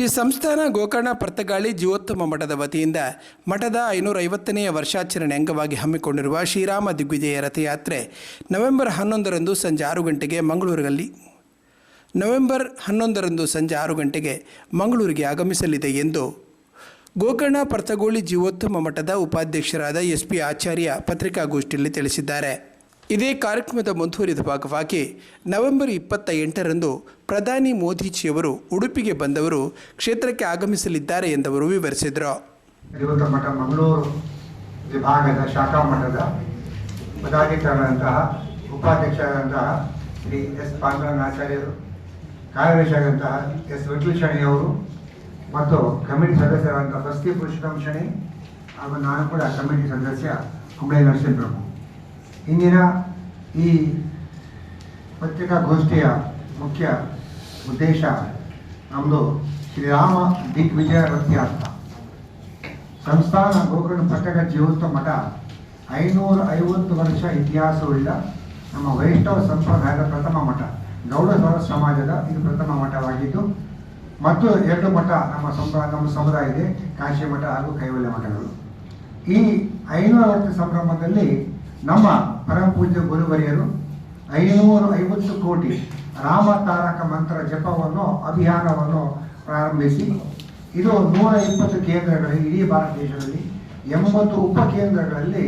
ಶ್ರೀ ಸಂಸ್ಥಾನ ಗೋಕರ್ಣ ಪರ್ತಗಾಳಿ ಜೀವೋತ್ತಮ ಮಠದ ವತಿಯಿಂದ ಮಠದ ಐನೂರ ಐವತ್ತನೆಯ ವರ್ಷಾಚರಣೆ ಅಂಗವಾಗಿ ಹಮ್ಮಿಕೊಂಡಿರುವ ಶ್ರೀರಾಮ ದಿಗ್ವಿಜಯ ರಥಯಾತ್ರೆ ನವೆಂಬರ್ ಹನ್ನೊಂದರಂದು ಸಂಜೆ ಆರು ಗಂಟೆಗೆ ಮಂಗಳೂರಿನಲ್ಲಿ ನವೆಂಬರ್ ಹನ್ನೊಂದರಂದು ಸಂಜೆ ಆರು ಗಂಟೆಗೆ ಮಂಗಳೂರಿಗೆ ಆಗಮಿಸಲಿದೆ ಎಂದು ಗೋಕರ್ಣ ಪರ್ತಗೋಳಿ ಜೀವೋತ್ತಮ ಮಠದ ಉಪಾಧ್ಯಕ್ಷರಾದ ಎಸ್ ಪಿ ಆಚಾರ್ಯ ಪತ್ರಿಕಾಗೋಷ್ಠಿಯಲ್ಲಿ ತಿಳಿಸಿದ್ದಾರೆ. ಇದೇ ಕಾರ್ಯಕ್ರಮದ ಮುಂದುವರಿದ ಭಾಗವಾಗಿ ನವೆಂಬರ್ ಇಪ್ಪತ್ತ ಎಂಟರಂದು ಪ್ರಧಾನಿ ಮೋದಿಜಿಯವರು ಉಡುಪಿಗೆ ಬಂದವರು ಕ್ಷೇತ್ರಕ್ಕೆ ಆಗಮಿಸಲಿದ್ದಾರೆ ಎಂದವರು ವಿವರಿಸಿದರು. ಮಠ ಮಂಗಳೂರು ವಿಭಾಗದ ಶಾಖಾ ಮಠದ ಪದಾಧಿಕಾರಿಗಳಂತಹ ಉಪಾಧ್ಯಕ್ಷರಾದಂತಹ ಶ್ರೀ ಎಸ್ ಪಾಂಡವನಾಚಾರ್ಯರು ಕಾರ್ಯದರ್ಶಿಯಾದಂತಹ ಎಸ್ ವಿಠಲ್ ಶಣಿಯವರು ಮತ್ತು ಕಮಿಟಿ ಸದಸ್ಯರಾದಂತಹ ಬಸ್ತಿ ಪುರುಷೋತ್ತಮ ಶಣಿ ಹಾಗೂ ನಾನು ಕೂಡ ಕಮಿಟಿ ಸದಸ್ಯ ಕುಂಬಳೆ ನರಸಿಂಹ ಪ್ರಭು ಇಂದಿನ ಈ ಪತ್ರಿಕಾಗೋಷ್ಠಿಯ ಮುಖ್ಯ ಉದ್ದೇಶ ನಮ್ಮದು ಶ್ರೀರಾಮ ದಿಗ್ವಿಜಯ ರಥಯಾತ್ರ ಸಂಸ್ಥಾನ ಗೋಕರ್ಣ ಪಟ್ಟಕ ಜೀವಂತ ಮಠ ಐನೂರ ಐವತ್ತು ವರ್ಷ ಇತಿಹಾಸವುಳ್ಳ ನಮ್ಮ ವೈಷ್ಣವ ಸಂಪ್ರದಾಯದ ಪ್ರಥಮ ಮಠ. ಗೌಡ ಸಮಾಜದ ಇದು ಪ್ರಥಮ ಮಠವಾಗಿದ್ದು, ಮತ್ತು ಎರಡು ಮಠ ನಮ್ಮ ಸಂಪ್ರ ನಮ್ಮ ಸಮುದಾಯ ಇದೆ, ಕಾಶಿ ಮಠ ಹಾಗೂ ಕೈವಲ್ಯ ಮಠಗಳು. ಈ ಐನೂರ ವರ್ಷ ಸಂಭ್ರಮದಲ್ಲಿ ನಮ್ಮ ಪರಮ ಪೂಜ್ಯ ಗುರುವರಿಯರು ಐನೂರು ಐವತ್ತು ಕೋಟಿ ರಾಮ ತಾರಕ ಮಂತ್ರ ಜಪವನ್ನು, ಅಭಿಯಾನವನ್ನು ಪ್ರಾರಂಭಿಸಿ, ಇದು ನೂರ ಇಪ್ಪತ್ತು ಕೇಂದ್ರಗಳಲ್ಲಿ ಇಡೀ ಭಾರತ ದೇಶದಲ್ಲಿ ಎಂಬತ್ತು ಉಪ ಕೇಂದ್ರಗಳಲ್ಲಿ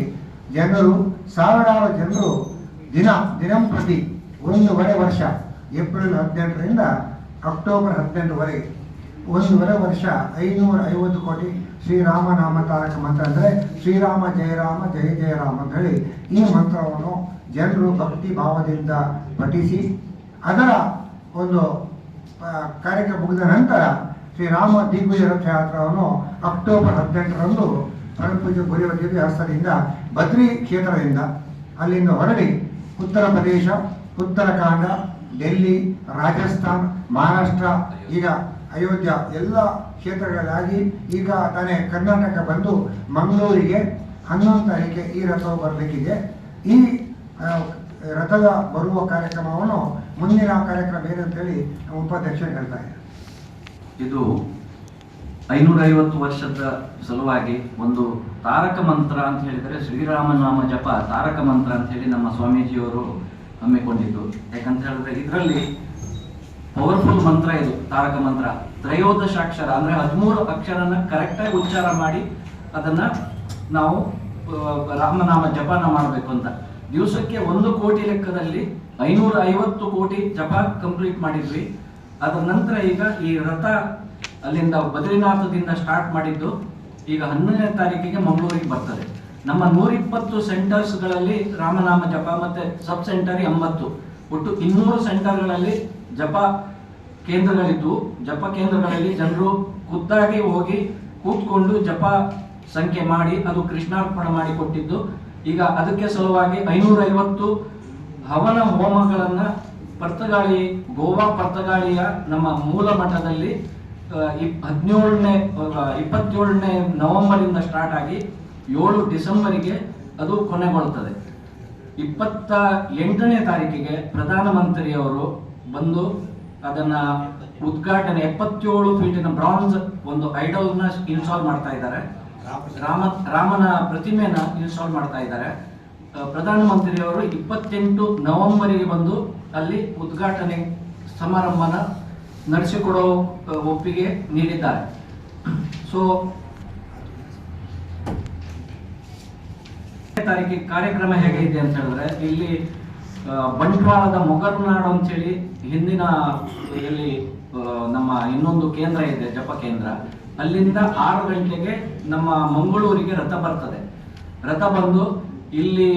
ಜನರು, ಸಾವಿರಾರು ಜನರು ದಿನ ದಿನಂಪ್ರತಿ ಒಂದೂವರೆ ವರ್ಷ, ಏಪ್ರಿಲ್ ಹದಿನೆಂಟರಿಂದ ಅಕ್ಟೋಬರ್ ಹದಿನೆಂಟುವರೆಗೆ ಒಂದೂವರೆ ವರ್ಷ ಐನೂರ ಐವತ್ತು ಕೋಟಿ ಶ್ರೀರಾಮ ನಾಮ ತಾರಕ ಮಂತ್ರ ಅಂದರೆ ಶ್ರೀರಾಮ ಜಯರಾಮ ಜಯ ಜಯರಾಮ ಅಂತ ಹೇಳಿ ಈ ಮಂತ್ರವನ್ನು ಜನರು ಭಕ್ತಿ ಭಾವದಿಂದ ಪಠಿಸಿ ಅದರ ಒಂದು ಕಾರ್ಯಕ್ರಮ ಮುಗಿದ ನಂತರ ಶ್ರೀರಾಮ ದಿಗ್ವಿಜಯ ರಥಯಾತ್ರವನ್ನು ಅಕ್ಟೋಬರ್ ಹದಿನೆಂಟರಂದು ಪರಮಪೂಜ್ಯ ದೇವಿ ಹಸ್ತದಿಂದ ಬದ್ರಿ ಕ್ಷೇತ್ರದಿಂದ ಅಲ್ಲಿಂದ ಹೊರಡಿ ಉತ್ತರ ಪ್ರದೇಶ, ಉತ್ತರಾಖಂಡ, ಡೆಲ್ಲಿ, ರಾಜಸ್ಥಾನ್, ಮಹಾರಾಷ್ಟ್ರ, ಈಗ ಅಯೋಧ್ಯ ಎಲ್ಲ ಕ್ಷೇತ್ರಗಳಾಗಿ ಈಗ ತಾನೇ ಕರ್ನಾಟಕ ಬಂದು ಮಂಗಳೂರಿಗೆ ಹನ್ನೊಂದು ತಾರೀಕಿಗೆ ಈ ರಥವು ಬರಬೇಕಿದೆ. ಈ ರಥದ ಬರುವ ಕಾರ್ಯಕ್ರಮವನ್ನು ಮುಂದಿನ ಕಾರ್ಯಕ್ರಮ ಏನಂತೇಳಿ ನಮ್ಮ ಉಪಾಧ್ಯಕ್ಷರು ಹೇಳ್ತಾ ಇದ್ದಾರೆ. ಇದು ಐನೂರ ಐವತ್ತು ವರ್ಷದ ಸಲುವಾಗಿ ಒಂದು ತಾರಕ ಮಂತ್ರ ಅಂತ ಹೇಳಿದರೆ ಶ್ರೀರಾಮನಾಮ ಜಪ ತಾರಕ ಮಂತ್ರ ಅಂತ ಹೇಳಿ ನಮ್ಮ ಸ್ವಾಮೀಜಿಯವರು ಹಮ್ಮಿಕೊಂಡಿದ್ದು. ಯಾಕಂತ ಹೇಳಿದ್ರೆ ಇದರಲ್ಲಿ ಪವರ್ಫುಲ್ ಮಂತ್ರ ಇದು, ತಾರಕ ಮಂತ್ರ. ತ್ರಯೋದಶಾಕ್ಷರ, ಅಂದ್ರೆ ಹದಿಮೂರು ಅಕ್ಷರನ ಕರೆಕ್ಟಾಗಿ ಉಚ್ಚಾರ ಮಾಡಿ ಅದನ್ನ ನಾವು ರಾಮನಾಮ ಜಪನ ಮಾಡಬೇಕು ಅಂತ. ದಿವಸಕ್ಕೆ ಒಂದು ಕೋಟಿ ಲೆಕ್ಕದಲ್ಲಿ ಐನೂರ ಐವತ್ತು ಕೋಟಿ ಜಪ ಕಂಪ್ಲೀಟ್ ಮಾಡಿದ್ವಿ. ಅದರ ನಂತರ ಈಗ ಈ ರಥ ಅಲ್ಲಿಂದ ಬದ್ರಿನಾಥದಿಂದ ಸ್ಟಾರ್ಟ್ ಮಾಡಿದ್ದು ಈಗ ಹನ್ನೊಂದನೇ ತಾರೀಕಿಗೆ ಮಂಗಳೂರಿಗೆ ಬರ್ತದೆ. ನಮ್ಮ ನೂರಿಪ್ಪತ್ತು ಸೆಂಟರ್ಸ್ಗಳಲ್ಲಿ ರಾಮನಾಮ ಜಪ ಮತ್ತೆ ಸಬ್ ಸೆಂಟರ್ ಎಂಬತ್ತು. ಒಟ್ಟು ಇನ್ನೂರು ಸೆಂಟರ್ಗಳಲ್ಲಿ ಜಪ ಕೇಂದ್ರಗಳಿದ್ದು, ಜಪ ಕೇಂದ್ರಗಳಲ್ಲಿ ಜನರು ಖುದ್ದಾಗಿ ಹೋಗಿ ಕೂತ್ಕೊಂಡು ಜಪ ಸಂಖ್ಯೆ ಮಾಡಿ, ಅದು ಕೃಷ್ಣಾರ್ಪಣ ಮಾಡಿಕೊಟ್ಟಿದ್ದು. ಈಗ ಅದಕ್ಕೆ ಸಲುವಾಗಿ ಐನೂರ ಐವತ್ತು ಹವನ ಹೋಮಗಳನ್ನ ಪರ್ತಗಾಳಿ, ಗೋವಾ ಪರ್ತಗಾಳಿಯ ನಮ್ಮ ಮೂಲ ಮಠದಲ್ಲಿ ಹದಿನೇಳನೇ ಇಪ್ಪತ್ತೇಳನೇ ನವೆಂಬರಿಂದ ಸ್ಟಾರ್ಟ್ ಆಗಿ ಏಳು ಡಿಸೆಂಬರಿಗೆ ಅದು ಕೊನೆಗೊಳ್ಳುತ್ತದೆ ಇಪ್ಪತ್ತ ಎಂಟನೇ ತಾರೀಕಿಗೆ ಪ್ರಧಾನಮಂತ್ರಿಯವರು ಬಂದು ಅದನ್ನ ಉದ್ಘಾಟನೆ ಎಪ್ಪತ್ತೇಳು ಫೀಟಿನ ಬ್ರಾನ್ಸ್ ಒಂದು ಐಡಲ್ನ ಇನ್ಸ್ಟಾಲ್ ಮಾಡ್ತಾ ಇದ್ದಾರೆ. ರಾಮ ರಾಮನ ಪ್ರತಿಮೆನ ಇನ್ಸ್ಟಾಲ್ ಮಾಡ್ತಾ ಇದ್ದಾರೆ. ಪ್ರಧಾನ ಪ್ರಧಾನಮಂತ್ರಿಯವರು ಇಪ್ಪತ್ತೆಂಟು ನವೆಂಬರಿಗೆ ಬಂದು ಅಲ್ಲಿ ಉದ್ಘಾಟನೆ ಸಮಾರಂಭನ ನಡೆಸಿಕೊಡೋ ಒಪ್ಪಿಗೆ ನೀಡಿದ್ದಾರೆ. ಸೊ ತಾರೀಕಿಗೆ ಕಾರ್ಯಕ್ರಮ ಹೇಗೆ ಇದೆ ಅಂತ ಹೇಳಿದ್ರೆ ಇಲ್ಲಿ ಬಂಟ್ವಾಳದ ಮೊಗರ್ನಾಡು ಅಂತೇಳಿ ಹಿಂದಿನ ಇಲ್ಲಿ ನಮ್ಮ ಇನ್ನೊಂದು ಕೇಂದ್ರ ಇದೆ, ಜಪ ಕೇಂದ್ರ. ಅಲ್ಲಿಂದ ಆರು ಗಂಟೆಗೆ ನಮ್ಮ ಮಂಗಳೂರಿಗೆ ರಥ ಬರ್ತದೆ. ರಥ ಬಂದು ಇಲ್ಲಿ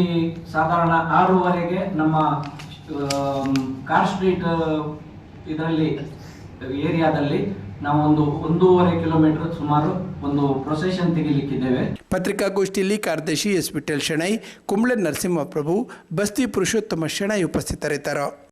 ಸಾಧಾರಣ ಆರೂವರೆಗೆ ನಮ್ಮ ಕಾರ್ ಸ್ಟ್ರೀಟ್, ಇದರಲ್ಲಿ, ಏರಿಯಾದಲ್ಲಿ ನಾವು ಒಂದು ಒಂದೂವರೆ ಕಿಲೋಮೀಟರ್ ಸುಮಾರು ಒಂದು ಪ್ರೊಸೆಷನ್ ತೆಗಿಲಿಕ್ಕಿದ್ದೇವೆ. ಪತ್ರಿಕಾಗೋಷ್ಠಿಯಲ್ಲಿ ಕಾರ್ಯದರ್ಶಿ ಎಸ್ ವಿಠಲ್ ಶೆಣೈ, ಕುಂಬ್ಳೆ ನರಸಿಂಹ ಪ್ರಭು ಬಸ್ತಿ ಪುರುಷೋತ್ತಮ ಶೆಣೈ ಉಪಸ್ಥಿತರಿದ್ದರು.